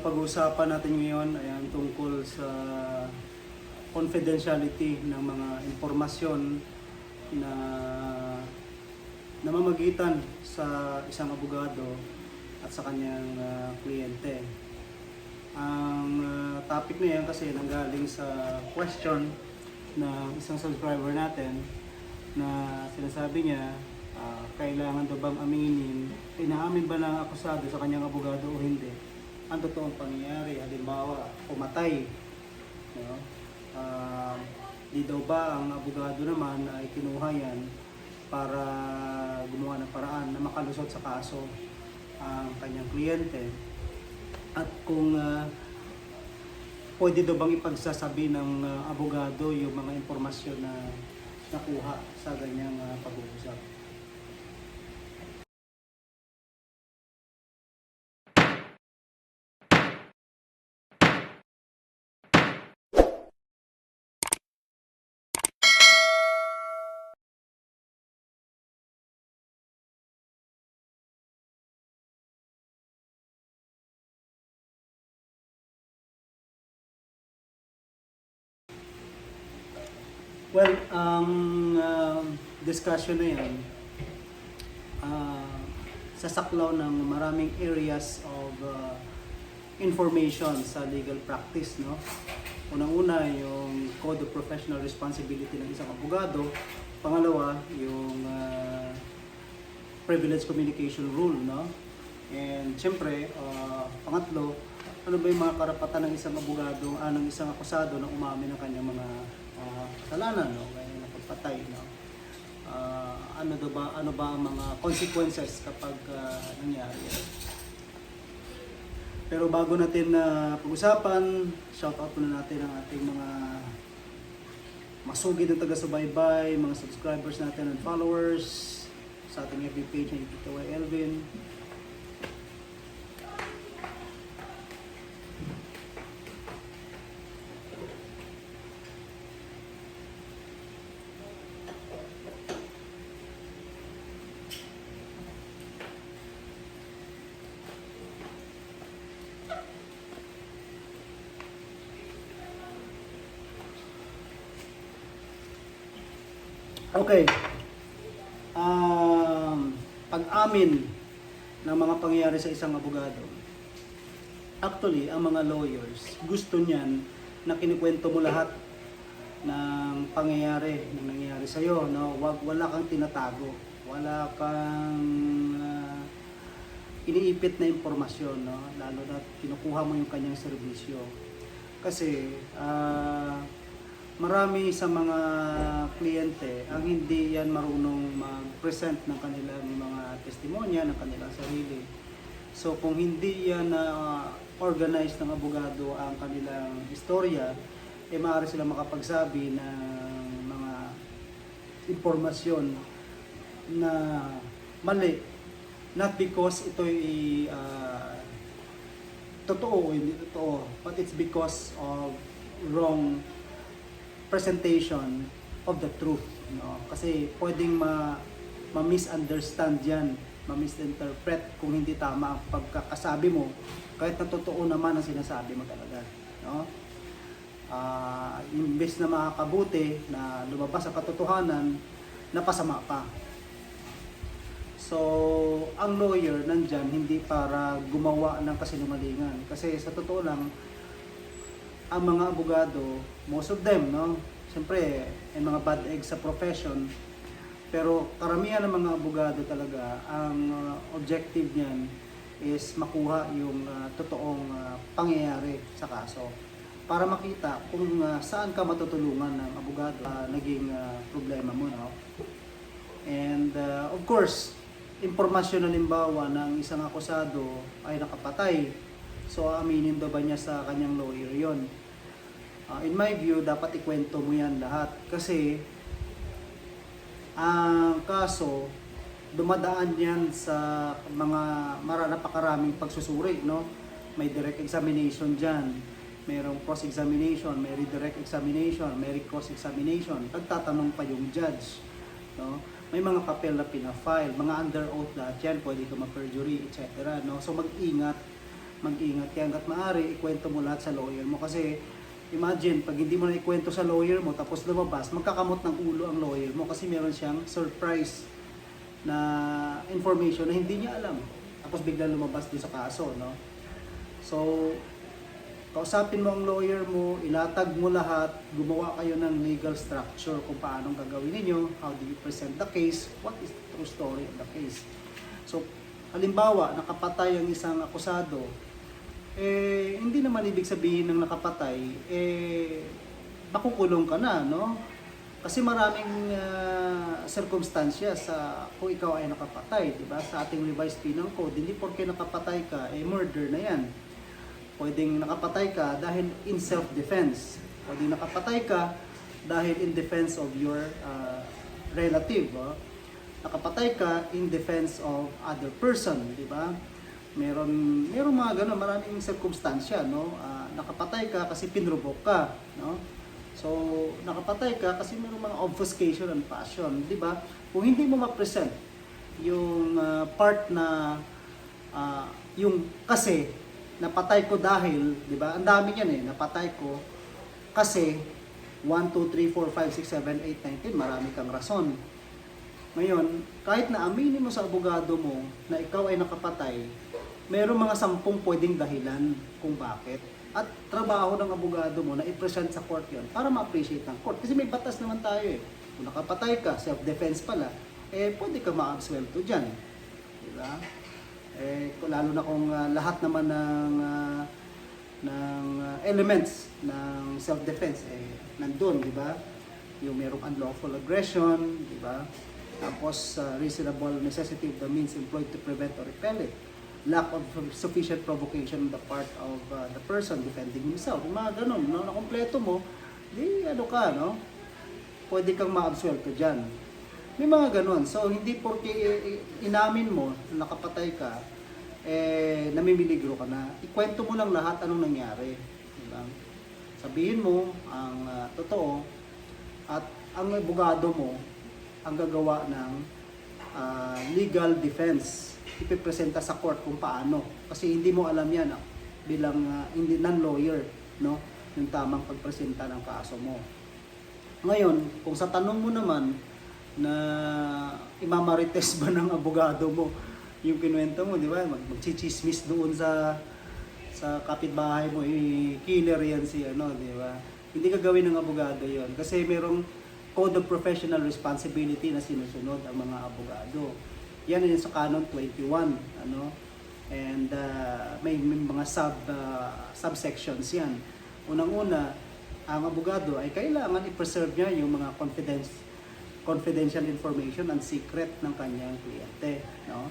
pag-uusapan natin ngayon ay ang tungkol sa confidentiality ng mga impormasyon na namamagitan sa isang abogado at sa kanyang ah, kliyente. Ang ah, topic na yan kasi nanggaling sa question ng isang subscriber natin na sinasabi niya ah, kailangan daw bang aminin, inaamin ba ng akusado sa kanyang abogado o hindi? Ang totoong pangyayari, halimbawa, pumatay. No? Ah, di daw ba ang abogado naman ay kinuha yan para gumawa ng paraan na makalusot sa kaso ang kanyang kliyente? At kung ah, pwede daw bang ipagsasabi ng ah, abogado yung mga impormasyon na nakuha sa ganyang ah, pag-uusap? Well, ang um, discussion na yan, ah, sasaklaw ng maraming areas of uh, information sa legal practice, no? Unang-una, yung Code of Professional Responsibility ng isang abogado. Pangalawa, yung ah, Privilege Communication Rule, no? And siyempre, ah, pangatlo, ano ba yung mga karapatan ng isang abogado, ah, ng isang akusado na umamin ng kanyang mga ah, kasalanan, no? Kaya na pagpatay, no? Ah, ano daw ba ano ba ang mga consequences kapag ah, nangyari? Pero bago natin na pag-usapan, shout out muna natin ang ating mga masugid na taga-subaybay, mga subscribers natin and followers sa ating FB page Tito Y. Elvin. Okay. Um, pag-amin ng mga pangyayari sa isang abogado. Actually, ang mga lawyers, gusto niyan na kinikwento mo lahat ng pangyayari na nangyayari sa iyo, no? Wag wala kang tinatago, wala kang ah, iniipit na impormasyon, no? Lalo na kinukuha mo yung kanyang serbisyo. Kasi ah, marami sa mga kliyente ang hindi yan marunong mag-present ng kanilang mga testimonya, ng kanilang sarili. So kung hindi yan na organized ng abogado ang kanilang istorya, eh maaari sila makapagsabi ng mga impormasyon na mali. Not because ito'y ah, totoo o hindi totoo, but it's because of wrong presentation of the truth. No? Kasi pwedeng ma, ma-misunderstand yan, ma-misinterpret kung hindi tama ang pagkakasabi mo, kahit na totoo naman ang sinasabi mo talaga. No? Ah, imbes na makakabuti na lumabas ang katotohanan, napasama pa. So, ang lawyer nandyan hindi para gumawa ng kasinungalingan. Kasi sa totoo lang, ang mga abogado, most of them, no? Siyempre, may mga bad eggs sa profession. Pero karamihan ng mga abogado talaga, ang uh, objective niyan is makuha yung uh, totoong uh, pangyayari sa kaso. Para makita kung uh, saan ka matutulungan ng abogado uh, naging uh, problema mo, no? And uh, of course, impormasyon halimbawa ng isang akusado ay nakapatay. So aminin daw ba niya sa kanyang lawyer yon? Uh, in my view, dapat ikwento mo yan lahat. Kasi ang kaso, dumadaan yan sa mga mara napakaraming pagsusuri, no? May direct examination dyan, mayroong cross-examination, may redirect examination, may cross-examination. Pagtatanong pa yung judge, no? May mga papel na pinafile, mga under oath lahat yan, pwede ka ma-perjury, etc. No? So mag-ingat mag-ingat kaya hanggat maaari ikwento mo lahat sa lawyer mo kasi imagine pag hindi mo na ikwento sa lawyer mo tapos lumabas magkakamot ng ulo ang lawyer mo kasi meron siyang surprise na information na hindi niya alam. Tapos bigla lumabas din sa kaso no? So kausapin mo ang lawyer mo ilatag mo lahat gumawa kayo ng legal structure kung paano gagawin ninyo how do you present the case what is the true story of the case. So halimbawa nakapatay ang isang akusado eh hindi naman ibig sabihin ng nakapatay eh makukulong ka na no kasi maraming uh, circumstansya sa kung ikaw ay nakapatay, di ba? Sa ating revised penal code, hindi porke nakapatay ka, eh murder na yan. Pwedeng nakapatay ka dahil in self-defense. Pwedeng nakapatay ka dahil in defense of your uh, relative. Oh. Nakapatay ka in defense of other person, di ba? Meron meron mga ganun, maraming circumstansya, no? Ah, nakapatay ka kasi pinrobok ka, no? So, nakapatay ka kasi mayroong mga obfuscation and passion, di ba? Kung hindi mo ma-present yung ah, part na ah, yung kasi napatay ko dahil, di ba? Ang dami niyan eh, napatay ko kasi 1, 2, 3, 4, 5, 6, 7, 8, 9, 10, marami kang rason. Ngayon, kahit na aminin mo sa abogado mo na ikaw ay nakapatay, merong mga sampung pwedeng dahilan kung bakit. At trabaho ng abogado mo na i-present sa court yon para ma-appreciate ng court. Kasi may batas naman tayo eh. Kung nakapatay ka, self-defense pala, eh pwede ka ma-absuelto dyan. Di ba? Eh, lalo na kung ah, lahat naman ng ah, ng ah, elements ng self-defense eh nandun, di ba? Yung merong unlawful aggression, di ba? Tapos ah, reasonable necessity of the means employed to prevent or repel it. Lack of sufficient provocation on the part of ah, the person defending himself. Yung mga ganun, no? na kompleto mo, di ano ka, no? Pwede kang ma-absuelto dyan. May mga ganun. So, hindi porke inamin mo na nakapatay ka, eh, namimiligro ka na. Ikwento mo lang lahat anong nangyari. Diba? Sabihin mo ang ah, totoo at ang abogado mo ang gagawa ng ah, legal defense. Ipipresenta sa court kung paano. Kasi hindi mo alam yan ah, bilang ah, hindi non-lawyer, no? Yung tamang pagpresenta ng kaso mo. Ngayon, kung sa tanong mo naman na imamarites ba ng abogado mo yung kinuwento mo, di ba? Mag magchichismis doon sa sa kapitbahay mo, eh, killer yan si ano, di ba? Hindi ka gawin ng abogado yon kasi merong Code of Professional Responsibility na sinusunod ang mga abogado. Yan yun sa Canon 21, ano? And uh, may, may mga sub uh, subsections yan. Unang-una, ang abogado ay kailangan i-preserve niya yung mga confidence confidential information and secret ng kanyang kliyente, no?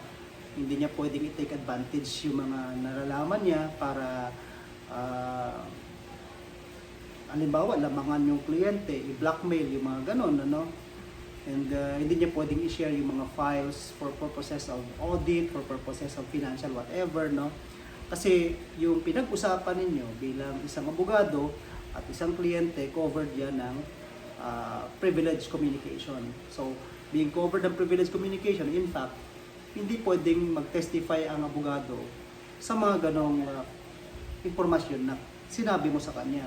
Hindi niya pwedeng i-take advantage yung mga nalalaman niya para ah, halimbawa, lamangan yung kliyente, i-blackmail yung mga ganon, ano? And uh, hindi niya pwedeng i-share yung mga files for purposes of audit, for purposes of financial whatever, no? Kasi yung pinag-usapan ninyo bilang isang abogado at isang kliyente, covered yan ng uh, privileged communication. So, being covered ng privileged communication, in fact, hindi pwedeng mag-testify ang abogado sa mga ganong uh, impormasyon na sinabi mo sa kanya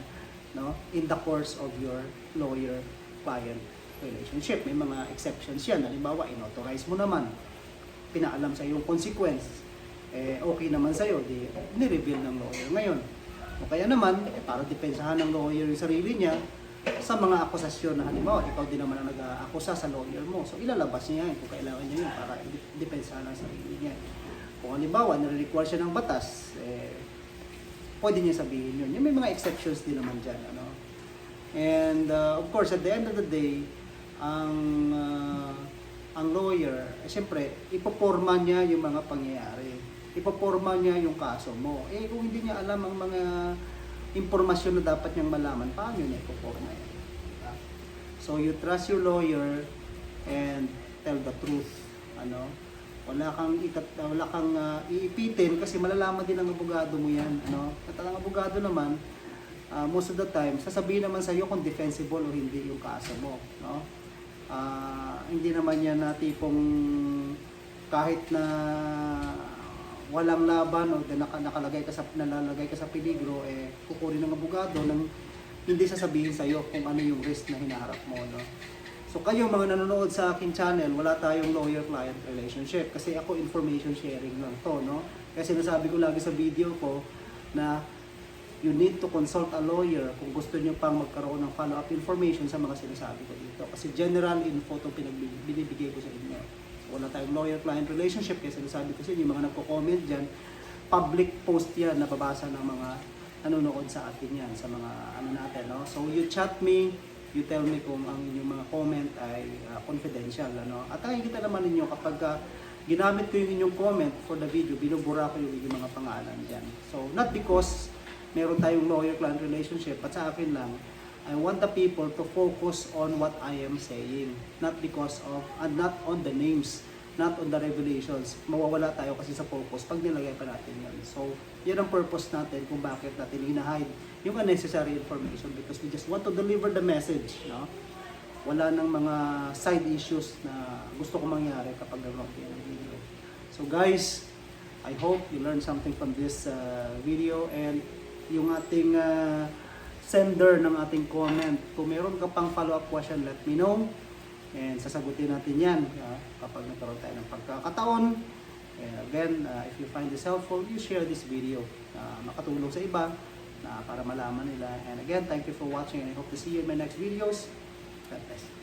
no in the course of your lawyer client relationship. May mga exceptions yan. Halimbawa inauthorize mo naman. Pinaalam sa yung consequence eh okay naman sa iyo di ni-reveal ng lawyer ngayon. O kaya naman eh, para depensahan ng lawyer yung sarili niya sa mga akusasyon na halimbawa ikaw din naman ang nag-aakusa sa lawyer mo. So ilalabas niya yan kung kailangan niya yun para depensahan ang sarili niya. Kung halimbawa nare-require siya ng batas eh pwede niya sabihin yun. Yung may mga exceptions din naman dyan. Ano? And uh, of course, at the end of the day, ang uh, ang lawyer, eh, siyempre, ipoporma niya yung mga pangyayari. Ipoporma niya yung kaso mo. Eh, kung hindi niya alam ang mga impormasyon na dapat niyang malaman, paano niya ipoporma yan? Diba? So, you trust your lawyer and tell the truth. Ano? wala kang itat, wala kang ah, iipitin kasi malalaman din ng abogado mo yan ano at ang abogado naman ah, most of the time sasabihin naman sa iyo kung defensible o hindi yung kaso mo no Ah, hindi naman yan na tipong kahit na walang laban o naka, nakalagay ka sa nalalagay ka sa peligro eh kukunin ng abogado nang hindi sasabihin sa iyo kung ano yung risk na hinaharap mo no. So kayo mga nanonood sa akin channel, wala tayong lawyer-client relationship kasi ako information sharing lang to no. Kasi nasabi ko lagi sa video ko na you need to consult a lawyer kung gusto niyo pang magkaroon ng follow-up information sa mga sinasabi ko dito. Kasi general info itong binibigay ko sa inyo. So, wala tayong lawyer-client relationship kasi sinasabi ko sa inyo, yung mga nagko-comment dyan, public post yan, nababasa ng mga nanonood sa atin yan, sa mga ano natin. No? So you chat me, you tell me kung ang inyong mga comment ay uh, confidential. Ano? At nakikita naman ninyo kapag uh, ginamit ko yung inyong comment for the video, binubura ko yung inyong mga pangalan dyan. So not because meron tayong lawyer-client relationship, at sa akin lang, I want the people to focus on what I am saying, not because of, and not on the names, not on the revelations. Mawawala tayo kasi sa focus pag nilagay pa natin yan. So, yun ang purpose natin kung bakit natin hinahide yung unnecessary information because we just want to deliver the message. No? Wala nang mga side issues na gusto ko mangyari kapag gano'n ng video. So guys, I hope you learned something from this uh, video and yung ating uh, sender ng ating comment. Kung meron ka pang follow-up question, let me know. And sasagutin natin yan uh, kapag nagkaroon tayo ng pagkakataon. And again, uh, if you find this helpful, you share this video. Uh, makatulong sa iba na para malaman nila. And again, thank you for watching and I hope to see you in my next videos. God bless.